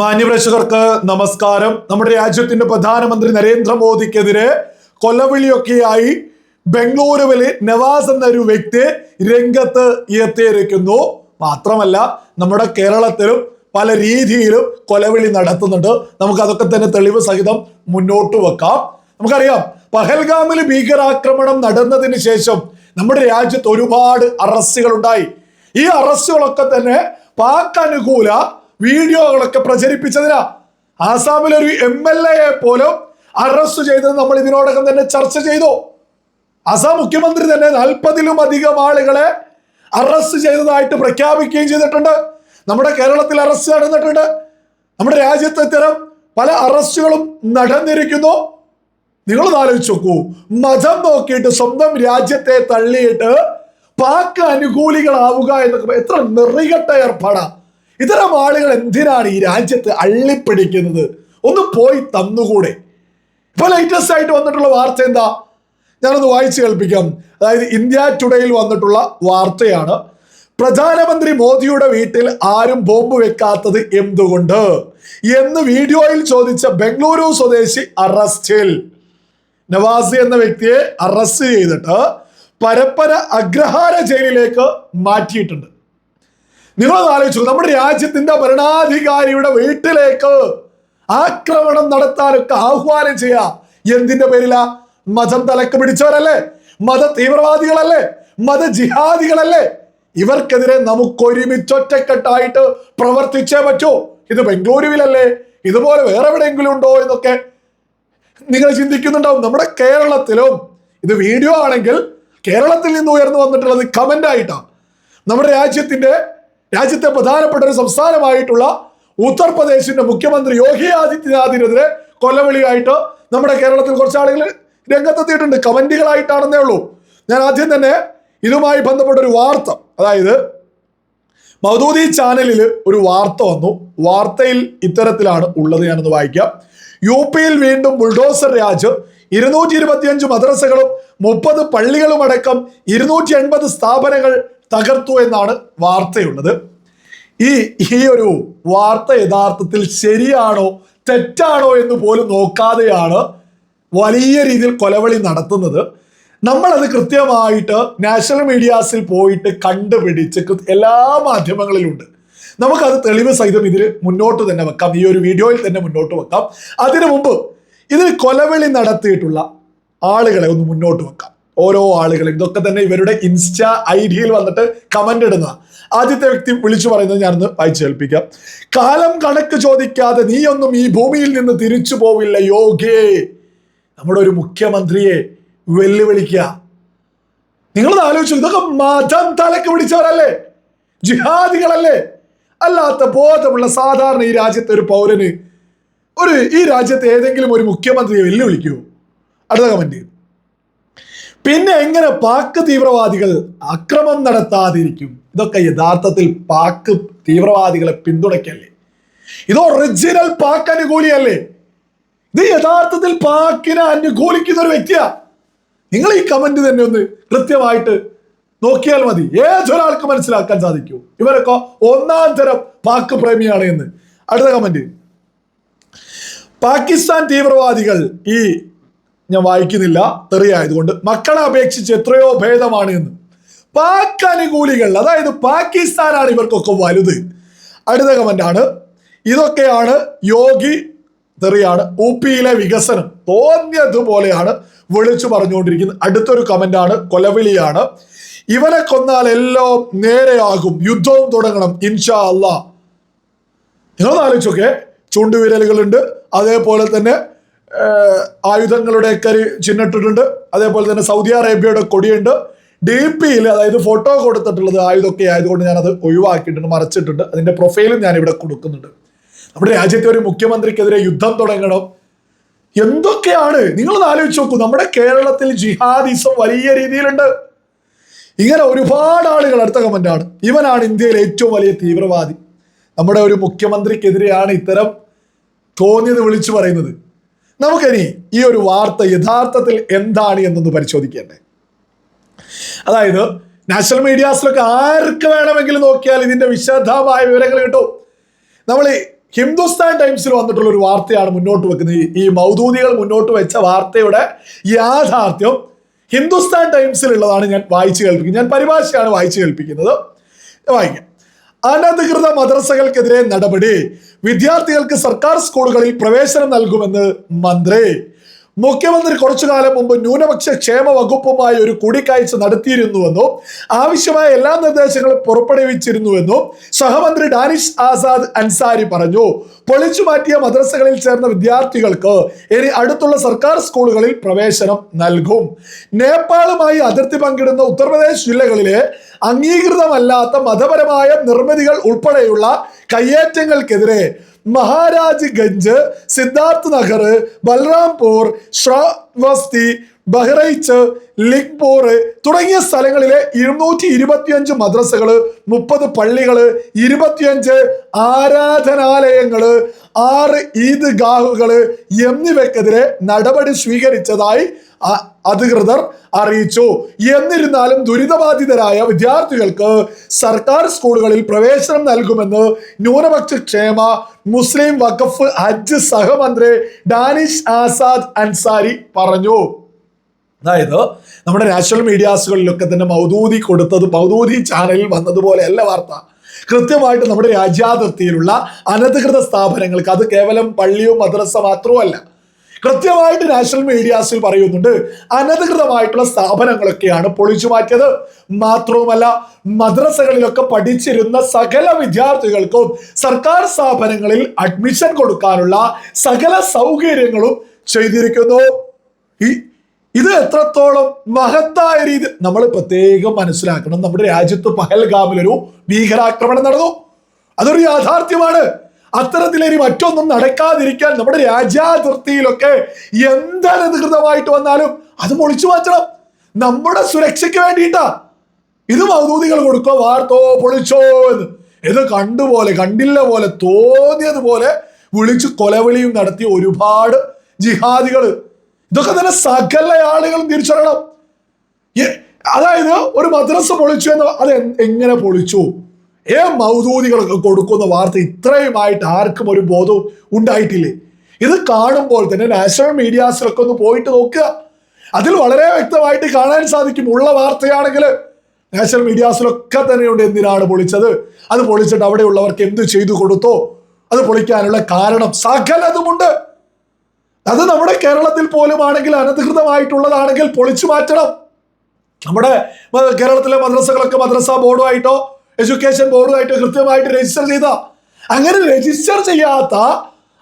മാന്യപ്രേക്ഷകർക്ക് നമസ്കാരം. നമ്മുടെ രാജ്യത്തിന്റെ പ്രധാനമന്ത്രി നരേന്ദ്രമോദിക്കെതിരെ കൊലവിളിയൊക്കെയായി ബംഗളൂരുവിലെ നവാസ് എന്ന ഒരു വ്യക്തി രംഗത്ത് എത്തിയിരിക്കുന്നു. മാത്രമല്ല നമ്മുടെ കേരളത്തിലും പല രീതിയിലും കൊലവിളി നടത്തുന്നുണ്ട്. നമുക്ക് അതൊക്കെ തന്നെ തെളിവ് സഹിതം മുന്നോട്ട് വെക്കാം. നമുക്കറിയാം പഹൽഗാമിൽ ഭീകരാക്രമണം നടന്നതിന് ശേഷം നമ്മുടെ രാജ്യത്ത് ഒരുപാട് അറസ്റ്റുകൾ ഉണ്ടായി ഈ അറസ്റ്റുകളൊക്കെ തന്നെ പാക് അനുകൂല വീഡിയോകളൊക്കെ പ്രചരിപ്പിച്ചതിനാ. ആസാമിലെ ഒരു എം എൽ എയെ പോലും അറസ്റ്റ് ചെയ്തത് നമ്മൾ ഇതിനോടകം തന്നെ ചർച്ച ചെയ്തു. ആസാം മുഖ്യമന്ത്രി തന്നെ നാൽപ്പതിലും അധികം ആളുകളെ അറസ്റ്റ് ചെയ്തതായിട്ട് പ്രഖ്യാപിക്കുകയും ചെയ്തിട്ടുണ്ട്. നമ്മുടെ കേരളത്തിൽ അറസ്റ്റ് നടന്നിട്ടുണ്ട്. നമ്മുടെ രാജ്യത്ത് ഇത്തരം പല അറസ്റ്റുകളും നടന്നിരിക്കുന്നു. നിങ്ങൾ ആലോചിച്ച് നോക്കൂ. മതം നോക്കിയിട്ട് സ്വന്തം രാജ്യത്തെ തള്ളിയിട്ട് പാക് അനുകൂലികളാവുക എന്നൊക്കെ എത്ര നിറികെട്ട ഏർപ്പാടാ. ഇത്തരം ആളുകൾ എന്തിനാണ് ഈ രാജ്യത്ത് അള്ളിപ്പിടിക്കുന്നത്? ഒന്ന് പോയി തന്നുകൂടെ. ഇപ്പൊ ലേറ്റസ്റ്റ് ആയിട്ട് വന്നിട്ടുള്ള വാർത്ത എന്താ? ഞാനൊന്ന് വായിച്ചു കേൾപ്പിക്കാം. അതായത് ഇന്ത്യ ടുഡേയിൽ വന്നിട്ടുള്ള വാർത്തയാണ്. പ്രധാനമന്ത്രി മോദിയുടെ വീട്ടിൽ ആരും ബോംബ് വെക്കാത്തത് എന്തുകൊണ്ട്? എന്ന് വീഡിയോയിൽ ചോദിച്ച ബംഗളൂരു സ്വദേശി അറസ്റ്റിൽ. നവാസി എന്ന വ്യക്തിയെ അറസ്റ്റ് ചെയ്തിട്ട് പരപ്പര അഗ്രഹാര ജയിലിലേക്ക് മാറ്റിയിട്ടുണ്ട്. നിങ്ങൾ ആലോചിച്ചു നമ്മുടെ രാജ്യത്തിന്റെ ഭരണാധികാരിയുടെ വീട്ടിലേക്ക് ആക്രമണം നടത്താനൊക്കെ ആഹ്വാനം ചെയ്യാ. എന്തിന്റെ പേരിലാ? മതം തലക്ക് പിടിച്ചവരല്ലേ? മത തീവ്രവാദികളല്ലേ? മത ജിഹാദികളല്ലേ? ഇവർക്കെതിരെ നമുക്ക് ഒരുമിച്ച് ഒറ്റക്കെട്ടായിട്ട് പ്രവർത്തിച്ചേ പറ്റൂ. ഇത് ബംഗളൂരുവിലല്ലേ? ഇതുപോലെ വേറെ എവിടെയെങ്കിലും ഉണ്ടോ എന്നൊക്കെ നിങ്ങൾ ചിന്തിക്കുന്നുണ്ടാവും. നമ്മുടെ കേരളത്തിലും ഇത് വീഡിയോ ആണെങ്കിൽ കേരളത്തിൽ നിന്ന് ഉയർന്നു വന്നിട്ടുള്ളത് കമന്റ് ആയിട്ടാണ് നമ്മുടെ രാജ്യത്തിന്റെ രാജ്യത്തെ പ്രധാനപ്പെട്ട ഒരു സംസ്ഥാനമായിട്ടുള്ള ഉത്തർപ്രദേശിന്റെ മുഖ്യമന്ത്രി യോഗി ആദിത്യനാഥിനെതിരെ കൊലവിളിയായിട്ട് നമ്മുടെ കേരളത്തിൽ കുറച്ച് ആളുകൾ രംഗത്തെത്തിയിട്ടുണ്ട്. കമന്റുകളായിട്ടാണെന്നേ ഉള്ളൂ. ഞാൻ ആദ്യം തന്നെ ഇതുമായി ബന്ധപ്പെട്ട ഒരു വാർത്ത അതായത് മൗദൂദി ചാനലിൽ ഒരു വാർത്ത വന്നു. വാർത്തയിൽ ഇത്തരത്തിലാണ് ഉള്ളത് ഞാനൊന്ന് വായിക്കാം. യു പിയിൽ വീണ്ടും ബുൾഡോസർ രാജ് ഇരുന്നൂറ്റി ഇരുപത്തിയഞ്ച് മദ്രസകളും മുപ്പത് പള്ളികളുമടക്കം ഇരുന്നൂറ്റി എൺപത് സ്ഥാപനങ്ങൾ തകർത്തു എന്നാണ് വാർത്തയുള്ളത്. ഈ ഈ ഒരു വാർത്ത യഥാർത്ഥത്തിൽ ശരിയാണോ തെറ്റാണോ എന്ന് പോലും നോക്കാതെയാണ് വലിയ രീതിയിൽ കൊലവിളി നടത്തുന്നത്. നമ്മളത് കൃത്യമായിട്ട് നാഷണൽ മീഡിയാസിൽ പോയിട്ട് കണ്ടുപിടിച്ച് എല്ലാ മാധ്യമങ്ങളിലുണ്ട്. നമുക്കത് തെളിവ് സഹിതം ഇതിൽ മുന്നോട്ട് തന്നെ വെക്കാം. ഈ ഒരു വീഡിയോയിൽ തന്നെ മുന്നോട്ട് വെക്കാം. അതിനു മുമ്പ് ഇതിൽ കൊലവിളി നടത്തിയിട്ടുള്ള ആളുകളെ ഒന്ന് മുന്നോട്ട് വെക്കാം. ഓരോ ആളുകൾ ഇതൊക്കെ തന്നെ ഇവരുടെ ഇൻസ്റ്റാ ഐ ഡിയിൽ വന്നിട്ട് കമന്റ് ഇടുന്ന. ആദ്യത്തെ വ്യക്തി വിളിച്ചു പറയുന്നത് ഞാനൊന്ന് വായിച്ചു കേൾപ്പിക്കാം. കാലം കണക്ക് ചോദിക്കാതെ നീയൊന്നും ഈ ഭൂമിയിൽ നിന്ന് തിരിച്ചു പോവില്ല യോഗേ. നമ്മുടെ ഒരു മുഖ്യമന്ത്രിയെ വെല്ലുവിളിക്കുക. നിങ്ങൾ ആലോചിച്ചു ഇതൊക്കെ മതം തലക്ക് പിടിച്ചവരല്ലേ? ജിഹാദികളല്ലേ? അല്ലാത്ത ബോധമുള്ള സാധാരണ ഈ രാജ്യത്തെ ഒരു പൗരന് ഒരു ഈ രാജ്യത്തെ ഏതെങ്കിലും ഒരു മുഖ്യമന്ത്രിയെ വെല്ലുവിളിക്കൂ. അടുത്ത കമന്റ് പിന്നെ എങ്ങനെ പാക് തീവ്രവാദികൾ അക്രമം നടത്താതിരിക്കും? ഇതൊക്കെ യഥാർത്ഥത്തിൽ പാക് തീവ്രവാദികളെ പിന്തുണയ്ക്കല്ലേ? ഇത് ഒറിജിനൽ പാക് അനുകൂലിയല്ലേ? ഇത് യഥാർത്ഥത്തിൽ പാക്കിനെ അനുകൂലിക്കുന്ന ഒരു വ്യക്തിയാ. നിങ്ങൾ ഈ കമന്റ് തന്നെ ഒന്ന് കൃത്യമായിട്ട് നോക്കിയാൽ മതി. ഏതൊരാൾക്ക് മനസ്സിലാക്കാൻ സാധിക്കൂ. ഇവരൊക്കെ ഒന്നാം തരം പാക് പ്രേമിയാണ് എന്ന്. അടുത്ത കമന്റ് പാകിസ്ഥാൻ തീവ്രവാദികൾ ഈ ഞാൻ വായിക്കുന്നില്ല തെറിയായതുകൊണ്ട്. മക്കളെ അപേക്ഷിച്ച് എത്രയോ ഭേദമാണ് എന്ന് പാക് അനുകൂലികൾ അതായത് പാകിസ്ഥാനാണ് ഇവർക്കൊക്കെ വലുത്. അടുത്ത കമന്റ് ആണ് ഇതൊക്കെയാണ് യോഗി തെറിയാണ്. യു പിയിലെ വികസനം തോന്നിയതുപോലെയാണ് വിളിച്ചു പറഞ്ഞുകൊണ്ടിരിക്കുന്നത്. അടുത്തൊരു കമന്റ് ആണ് കൊലവിളിയാണ്. ഇവനെ കൊന്നാൽ എല്ലാം നേരെയാകും. യുദ്ധവും തുടങ്ങണം ഇൻഷാ അള്ളാ. നിങ്ങളൊന്ന് ആലോചിച്ചൊക്കെ. ചൂണ്ടുവിരലുകളുണ്ട്. അതേപോലെ തന്നെ ആയുധങ്ങളുടെയൊക്കെ ഒരു ചിഹ്നിട്ടിട്ടുണ്ട് അതേപോലെ തന്നെ സൗദി അറേബ്യയുടെ കൊടിയുണ്ട്. ഡി പിയിൽ അതായത് ഫോട്ടോ കൊടുത്തിട്ടുള്ളത് ആയുധമൊക്കെ ആയതുകൊണ്ട് ഞാനത് ഒഴിവാക്കിയിട്ടുണ്ട് മറച്ചിട്ടുണ്ട്. അതിന്റെ പ്രൊഫൈലും ഞാൻ ഇവിടെ കൊടുക്കുന്നുണ്ട്. നമ്മുടെ രാജ്യത്തെ ഒരു മുഖ്യമന്ത്രിക്കെതിരെ യുദ്ധം തുടങ്ങണം. എന്തൊക്കെയാണ്? നിങ്ങളൊന്ന് ആലോചിച്ച് നോക്കൂ. നമ്മുടെ കേരളത്തിൽ ജിഹാദിസം വലിയ രീതിയിലുണ്ട്. ഇങ്ങനെ ഒരുപാട് ആളുകൾ അടുത്ത കമന്റ് ആണ്. ഇവനാണ് ഇന്ത്യയിലെ ഏറ്റവും വലിയ തീവ്രവാദി. നമ്മുടെ ഒരു മുഖ്യമന്ത്രിക്കെതിരെയാണ് ഇത്തരം തോന്നിയത് വിളിച്ചു പറയുന്നത്. നമുക്കിനി ഈ ഒരു വാർത്ത യഥാർത്ഥത്തിൽ എന്താണ് എന്നൊന്ന് പരിശോധിക്കേണ്ടേ. അതായത് നാഷണൽ മീഡിയാസിലൊക്കെ ആർക്ക് വേണമെങ്കിലും നോക്കിയാൽ ഇതിന്റെ വിശദമായ വിവരങ്ങൾ കിട്ടും. നമ്മൾ ഹിന്ദുസ്ഥാൻ ടൈംസിൽ വന്നിട്ടുള്ള ഒരു വാർത്തയാണ് മുന്നോട്ട് വെക്കുന്നത്. ഈ- മൗദൂദികൾ മുന്നോട്ട് വെച്ച വാർത്തയുടെ യാഥാർത്ഥ്യം ഹിന്ദുസ്ഥാൻ ടൈംസിലുള്ളതാണ് ഞാൻ വായിച്ചു കേൾപ്പിക്കുന്നത്. ഞാൻ പരിഭാഷയാണ് വായിച്ചു കേൾപ്പിക്കുന്നത്. വായിക്കാം. അനധികൃത മദ്രസകൾക്കെതിരെ നടപടി. വിദ്യാർത്ഥികൾക്ക് സർക്കാർ സ്കൂളുകളിൽ പ്രവേശനം നൽകുമെന്ന് മന്ത്രി. മുഖ്യമന്ത്രി കുറച്ചു കാലം മുമ്പ് ന്യൂനപക്ഷ ക്ഷേമ വകുപ്പുമായി ഒരു കൂടിക്കാഴ്ച നടത്തിയിരുന്നുവെന്നും ആവശ്യമായ എല്ലാ നിർദ്ദേശങ്ങളും പുറപ്പെടുവിച്ചിരുന്നുവെന്നും സഹമന്ത്രി ഡാനിഷ് ആസാദ് അൻസാരി പറഞ്ഞു. പൊളിച്ചു മാറ്റിയ മദ്രസകളിൽ ചേർന്ന വിദ്യാർത്ഥികൾക്ക് ഇനി അടുത്തുള്ള സർക്കാർ സ്കൂളുകളിൽ പ്രവേശനം നൽകും. നേപ്പാളുമായി അതിർത്തി പങ്കിടുന്ന ഉത്തർപ്രദേശ് ജില്ലകളിലെ അംഗീകൃതമല്ലാത്ത മതപരമായ നിർമ്മിതികൾ ഉൾപ്പെടെയുള്ള കയ്യേറ്റങ്ങൾക്കെതിരെ മഹാരാജ് ഗഞ്ച് സിദ്ധാർത്ഥ് നഗർ ബൽറാംപൂർ ശ്രാവസ്തി ബഹ്റൈച്ച് ലിഗ്പൂർ തുടങ്ങിയ സ്ഥലങ്ങളിലെ ഇരുന്നൂറ്റി ഇരുപത്തിയഞ്ച് മദ്രസകൾ മുപ്പത് പള്ളികൾ ഇരുപത്തിയഞ്ച് ആരാധനാലയങ്ങൾ ആറ് ഈദ്ഗാഹുകൾ എന്നിവയ്ക്കെതിരെ നടപടി സ്വീകരിച്ചതായി അധികൃതർ അറിയിച്ചു. എന്നിരുന്നാലും ദുരിതബാധിതരായ വിദ്യാർത്ഥികൾക്ക് സർക്കാർ സ്കൂളുകളിൽ പ്രവേശനം നൽകുമെന്ന് ന്യൂനപക്ഷ ക്ഷേമ മുസ്ലിം വഖഫ് ഹജ്ജ് സഹമന്ത്രി ഡാനിഷ് ആസാദ് അൻസാരി പറഞ്ഞു. അതായത് നമ്മുടെ നാഷണൽ മീഡിയാസുകളിലൊക്കെ തന്നെ മൗദൂദി കൊടുത്തത് മൗദൂദി ചാനലിൽ വന്നതുപോലെയല്ല വാർത്ത. കൃത്യമായിട്ട് നമ്മുടെ രാജ്യാതിർത്തിയിലുള്ള അനധികൃത സ്ഥാപനങ്ങൾക്ക് അത് കേവലം പള്ളിയോ മദ്രസ മാത്രവുമല്ല കൃത്യമായിട്ട് നാഷണൽ മീഡിയാസിൽ പറയുന്നുണ്ട്. അനധികൃതമായിട്ടുള്ള സ്ഥാപനങ്ങളൊക്കെയാണ് പൊളിച്ചു മാറ്റിയത്. മാത്രവുമല്ല മദ്രസകളിലൊക്കെ പഠിച്ചിരുന്ന സകല വിദ്യാർത്ഥികൾക്കും സർക്കാർ സ്ഥാപനങ്ങളിൽ അഡ്മിഷൻ കൊടുക്കാനുള്ള സകല സൗകര്യങ്ങളും ചെയ്തിരിക്കുന്നു. ഈ ഇത് എത്രത്തോളം മഹത്തായ രീതി നമ്മൾ പ്രത്യേകം മനസ്സിലാക്കണം. നമ്മുടെ രാജ്യത്ത് പഹൽഗാമിൽ ഒരു ഭീകരാക്രമണം നടന്നു. അതൊരു യാഥാർത്ഥ്യമാണ്. അത്തരത്തിൽ ഇനി മറ്റൊന്നും നടക്കാതിരിക്കാൻ നമ്മുടെ രാജ്യാതിർത്തിയിലൊക്കെ എന്തനധികൃതമായിട്ട് വന്നാലും അത് പൊളിച്ചു മാറ്റണം. നമ്മുടെ സുരക്ഷയ്ക്ക് വേണ്ടിയിട്ടാ. ഇത് മൗദൂതികൾ കൊടുക്കോ? വാർത്തോ പൊളിച്ചോ എന്ന്. ഇത് കണ്ടുപോലെ കണ്ടില്ല പോലെ തോന്നിയതുപോലെ വിളിച്ച് കൊലവിളിയും നടത്തിയ ഒരുപാട് ജിഹാദികൾ ഇതൊക്കെ തന്നെ സകല ആളുകളും തിരിച്ചറിയണം. അതായത് ഒരു മദ്രസ പൊളിച്ചു എന്ന് അത് എങ്ങനെ പൊളിച്ചു? ഏ മൗദൂദികളൊക്കെ കൊടുക്കുന്ന വാർത്ത ഇത്രയുമായിട്ട് ആർക്കും ഒരു ബോധവും ഉണ്ടായിട്ടില്ലേ? ഇത് കാണുമ്പോൾ തന്നെ നാഷണൽ മീഡിയാസിലൊക്കെ ഒന്ന് പോയിട്ട് നോക്കുക. അതിൽ വളരെ വ്യക്തമായിട്ട് കാണാൻ സാധിക്കും. ഉള്ള വാർത്തയാണെങ്കിൽ നാഷണൽ മീഡിയാസിലൊക്കെ തന്നെയുണ്ട് എന്തിനാണ് പൊളിച്ചത്? അത് പൊളിച്ചിട്ട് അവിടെയുള്ളവർക്ക് എന്ത് ചെയ്തു കൊടുത്തോ? അത് പൊളിക്കാനുള്ള കാരണം സകലതുമുണ്ട്. അത് നമ്മുടെ കേരളത്തിൽ പോലും ആണെങ്കിൽ അനധികൃതമായിട്ടുള്ളതാണെങ്കിൽ പൊളിച്ചു മാറ്റണം. നമ്മുടെ കേരളത്തിലെ മദ്രസകളൊക്കെ മദ്രസ ബോർഡുമായിട്ടോ എഡ്യൂക്കേഷൻ ബോർഡുമായിട്ട് കൃത്യമായിട്ട് രജിസ്റ്റർ ചെയ്ത. അങ്ങനെ രജിസ്റ്റർ ചെയ്യാത്ത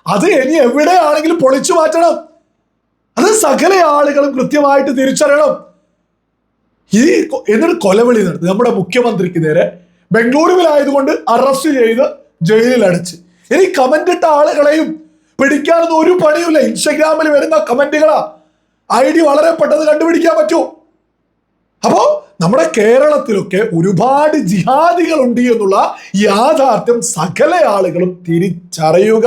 അത് ഇനി എവിടെയാണെങ്കിലും പൊളിച്ചു മാറ്റണം. അത് സകല ആളുകളും കൃത്യമായിട്ട് തിരിച്ചറിയണം. ഈ എന്നൊരു കൊലവിളി നടത്തി. നമ്മുടെ മുഖ്യമന്ത്രിക്ക് നേരെ ബംഗളൂരുവിലായതുകൊണ്ട് അറസ്റ്റ് ചെയ്ത് ജയിലിൽ അടച്ച് ഇനി കമന്റ് ഇട്ട ആളുകളെയും പിടിക്കാനൊന്നും ഒരു പണിയുമില്ല. ഇൻസ്റ്റഗ്രാമിൽ വരുന്ന കമന്റുകളാ ഐ ഡി വളരെ പെട്ടെന്ന് കണ്ടുപിടിക്കാൻ പറ്റൂ. അപ്പോ നമ്മുടെ കേരളത്തിലൊക്കെ ഒരുപാട് ജിഹാദികൾ ഉണ്ട് എന്നുള്ള യാഥാർത്ഥ്യം സകല ആളുകളും തിരിച്ചറിയുക.